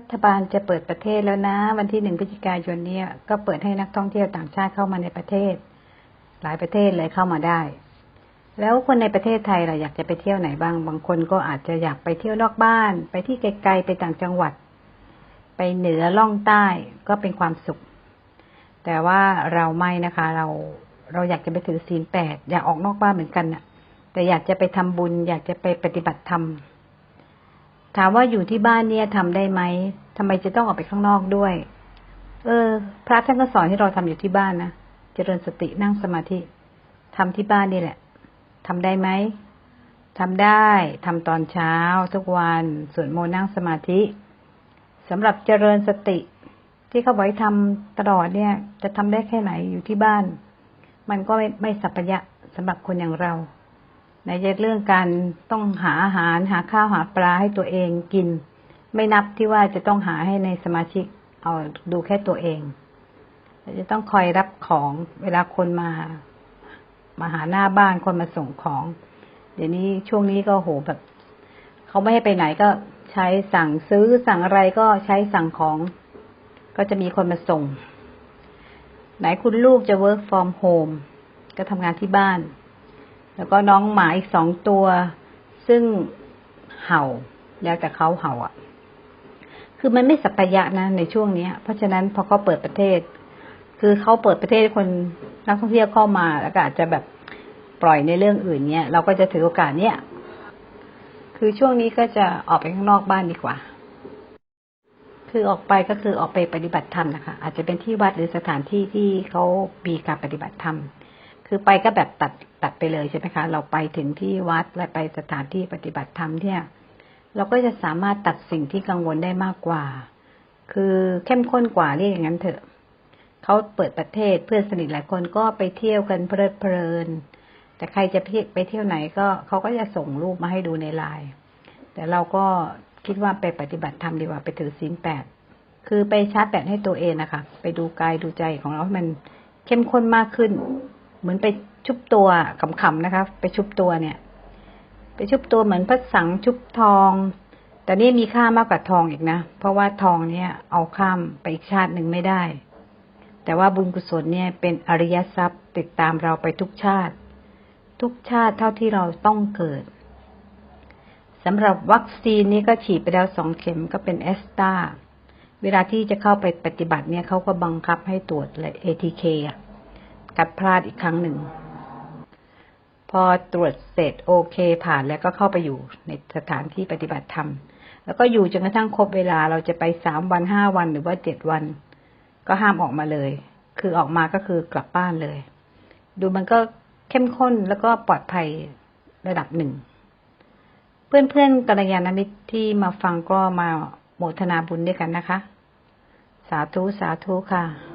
รัฐบาลจะเปิดประเทศแล้วนะ วันที่หนึ่งพฤศจิกายนนี้ก็เปิดให้นักท่องเที่ยวต่างชาติเข้ามาในประเทศ หลายประเทศเลยเข้ามาได้ แล้วคนในประเทศไทยเราอยากจะไปเที่ยวไหนบ้าง บางคนก็อาจจะอยากไปเที่ยวนอกบ้าน ไปที่ไกลๆไปต่างจังหวัด ไปเหนือล่องใต้ก็เป็นความสุข แต่ว่าเราไม่นะคะ เราเราอยากจะไปถือศีลแปดอยากออกนอกบ้านเหมือนกันน่ะ แต่อยากจะไปทำบุญ อยากจะไปปฏิบัติธรรม ถามว่าอยู่ที่บ้านเนี่ยทำได้ไหมทำไมจะต้องออกไปข้างนอกด้วย เออ พระท่านก็สอนให้เราทำอยู่ที่บ้านนะเจริญสตินั่งสมาธิทำที่บ้านนี่แหละทำได้ไหมทำได้ทำตอนเช้า ทุกวันสวดมนต์นั่งสมาธิสำหรับเจริญสติ ที่เขาบอกให้ทำตลอดเนี่ย จะทำได้แค่ไหนอยู่ที่บ้าน มันก็ไม่ไม่สัพพยะสำหรับคนอย่างเรา ในเรื่องการต้องหาอาหารหาข้าวหาปลาให้ตัวเองกิน ไม่นับที่ว่าจะต้องหาให้ในสมาชิก เอาดูแค่ตัวเองจะต้องคอยรับของเวลาคนมา มาหาหน้าบ้านคนมาส่งของ เดี๋ยวนี้ช่วงนี้ก็โหแบบเขาไม่ให้ไปไหนก็ใช้สั่งซื้อสั่งอะไรก็ใช้สั่งของ ก็จะมีคนมาส่ง ไหนคุณลูกจะ work from home ก็ทำงานที่บ้าน แล้วก็น้องหมาอีกสองตัว ซึ่งเห่า แล้วแต่เขาเห่าอะ คือมันไม่สัพยะนะในช่วงนี้เพราะฉะนั้นพอเขาเปิดประเทศ คือเขาเปิดประเทศคนนักท่องเที่ยวเข้ามาแล้วก็อาจจะแบบปล่อยในเรื่องอื่นเนี่ย เราก็จะถือโอกาสเนี้ยคือช่วงนี้ก็จะออกไปข้างนอกบ้านดีกว่าคือออกไปก็คือออกไปปฏิบัติธรรมนะคะ อาจจะเป็นที่วัดหรือสถานที่ที่เขามีการปฏิบัติธรรม คือไปก็แบบตัดตัดไปเลยใช่ไหมคะ เราไปถึงที่วัดและไปสถานที่ปฏิบัติธรรมเนี่ย เราก็จะสามารถตัดสิ่งที่กังวลได้มากกว่า คือเข้มข้นกว่าเรียกอย่างนั้นเถอะเขาเปิดประเทศเพื่อนสนิทหลายคนก็ไปเที่ยวกันเพลิดเพลิน แต่ใครจะไปเที่ยวไหนก็เขาก็จะส่งรูปมาให้ดูในไลน์แต่เราก็คิดว่าไปปฏิบัติธรรมดีกว่าไปถือศีลแปดคือไปชาร์จแบตให้ตัวเองนะคะ ไปดูกายดูใจของเราให้มันเข้มข้นมากขึ้น เหมือนไปชุบตัวขำๆนะคะ ไปชุบตัวเนี่ย ไปชุบตัวเหมือนพระสังชุบทอง แต่นี่มีค่ามากกว่าทองอีกนะ เพราะว่าทองเนี่ย เอาข้ามไปอีกชาติหนึ่งไม่ได้ แต่ว่าบุญกุศลเนี่ยเป็นอริยทรัพย์ติดตามเราไปทุกชาติ ทุกชาติเท่าที่เราต้องเกิดสำหรับวัคซีนนี้ก็ฉีดไปแล้วสองเข็มก็เป็นแอสตราเวลาที่จะเข้าไปปฏิบัติเนี่ยเขาก็บังคับให้ตรวจเลย ATK อะ กัดพลาดอีกครั้งหนึ่ง พอตรวจเสร็จโอเคผ่านแล้วก็เข้าไปอยู่ในสถานที่ปฏิบัติธรรม แล้วก็อยู่จนกระทั่งครบเวลาเราจะไปสามวันห้าวันหรือว่าเจ็ดวัน ก็ห้ามออกมาเลย คือออกมาก็คือกลับบ้านเลย ดูมันก็เข้มข้นแล้วก็ปลอดภัยระดับหนึ่ง เพื่อนๆกัลยาณมิตรที่มาฟังก็มาโมทนาบุญด้วยกันนะคะ สาธุ สาธุค่ะ